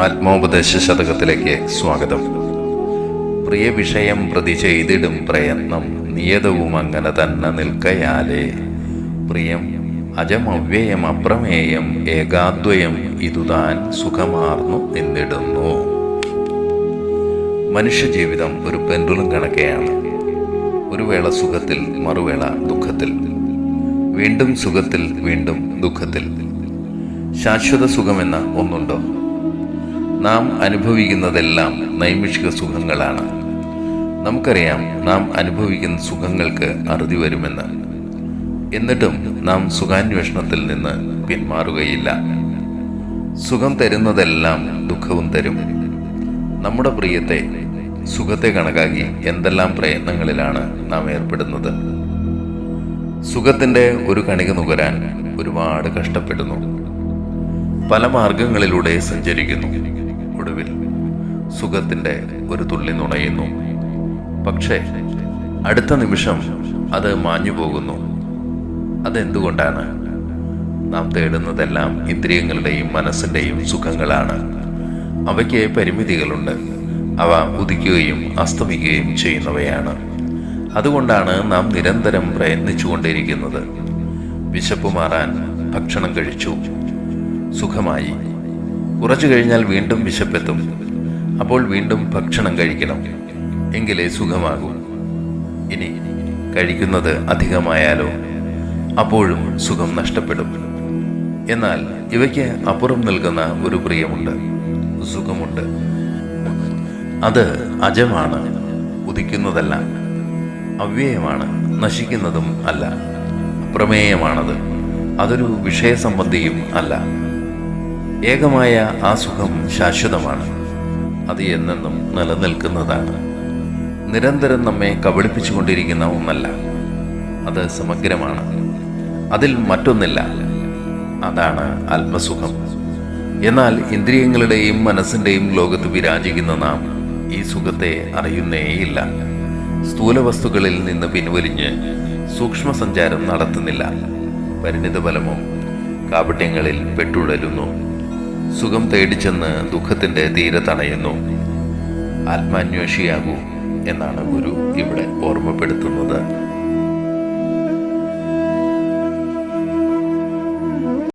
ആത്മോപദേശ ശതകത്തിലേക്ക് സ്വാഗതം. പ്രിയ വിഷയം പ്രതി ചെയ്തിടും പ്രയത്നം നിയതവും അങ്ങനെ തന്നെ നിൽക്കയാലേ. പ്രിയം അജമവ്യയം അപ്രമേയം ഏകാദ്വയം ഇതുതാൻ സുഖമാർന്നു എന്നിടുന്നു മനുഷ്യജീവിതം ഒരു പെൻഡുലം കണക്കെയാണ്. ഒരു വേള സുഖത്തിൽ മറുവേള ദുഃഖത്തിൽ. വീണ്ടും സുഖത്തിൽ വീണ്ടും ദുഃഖത്തിൽ. ശാശ്വത സുഖമെന്ന ഒന്നുണ്ടോ? നാം അനുഭവിക്കുന്നതെല്ലാം നൈമിഷിക സുഖങ്ങളാണ്. നമുക്കറിയാം നാം അനുഭവിക്കുന്ന സുഖങ്ങൾക്ക് അറുതി വരുമെന്ന്. എന്നിട്ടും നാം സുഖാന്വേഷണത്തിൽ നിന്ന് പിന്മാറുകയില്ല. സുഖം തരുന്നതെല്ലാം ദുഃഖവും തരും. നമ്മുടെ പ്രിയത്തെ സുഖത്തെ കണക്കാക്കി എന്തെല്ലാം പ്രയത്നങ്ങളിലാണ് നാം ഏർപ്പെടുന്നത്? സുഖത്തിന്റെ ഒരു കണിക നുകരാൻ ഒരുപാട് കഷ്ടപ്പെടുന്നു. പല മാർഗങ്ങളിലൂടെ സഞ്ചരിക്കുന്നു. ഒടുവിൽ സുഖത്തിന്റെ ഒരു തുള്ളി നുണയുന്നു. പക്ഷേ അടുത്ത നിമിഷം അത് മാഞ്ഞു പോകുന്നു. അതെന്തുകൊണ്ടാണ്? നാം തേടുന്നതെല്ലാം ഇന്ദ്രിയങ്ങളുടെയും മനസ്സിന്റെയും സുഖങ്ങളാണ്. അവയ്ക്ക് പരിമിതികളുണ്ട്. അവ ഉദിക്കുകയും അസ്തമിക്കുകയും ചെയ്യുന്നവയാണ്. അതുകൊണ്ടാണ് നാം നിരന്തരം പ്രയത്നിച്ചുകൊണ്ടിരിക്കുന്നത്. വിശപ്പ് മാറാൻ ഭക്ഷണം കഴിച്ചു. സുഖമായി കുറച്ചു കഴിഞ്ഞാൽ വീണ്ടും വിശപ്പെത്തും. അപ്പോൾ വീണ്ടും ഭക്ഷണം കഴിക്കണം. എങ്കിലേ സുഖമാകൂ. ഇനി കഴിക്കുന്നത് അധികമായാലോ? അപ്പോഴും സുഖം നഷ്ടപ്പെടും. എന്നാൽ ഇവയ്ക്ക് അപ്പുറം നൽകുന്ന ഒരു പ്രിയമുണ്ട്. സുഖമുണ്ട്. അത് അജമാണ്. ഉദിക്കുന്നതല്ല. അവ്യയമാണ്. നശിക്കുന്നതും അല്ല. പ്രമേയമാണത്. അതൊരു വിഷയസംബന്ധിയും അല്ല. ഏകമായ ആ സുഖം ശാശ്വതമാണ്. അത് എന്നെന്നും നിലനിൽക്കുന്നതാണ്. നിരന്തരം നമ്മെ കബളിപ്പിച്ചുകൊണ്ടിരിക്കുന്ന ഒന്നല്ല. അത് സമഗ്രമാണ്. അതിൽ മറ്റൊന്നില്ല. അതാണ് ആത്മസുഖം. എന്നാൽ ഇന്ദ്രിയങ്ങളുടെയും മനസ്സിന്റെയും ലോകത്ത് വിരാജിക്കുന്ന നാം ഈ സുഖത്തെ അറിയുന്നേയില്ല. സ്ഥൂല വസ്തുക്കളിൽ നിന്ന് പിൻവലിഞ്ഞ് സൂക്ഷ്മ സഞ്ചാരം നടത്തുന്നില്ല. പരിണിത ഫലമോ കാപട്യങ്ങളിൽ പെട്ടുഴലുന്നു. സുഖം തേടിച്ചെന്ന് ദുഃഖത്തിന്റെ തീരെ തണയുന്നു. ആത്മാന്വേഷിയാകൂ എന്നാണ് ഗുരു ഇവിടെ ഓർമ്മപ്പെടുത്തുന്നത്.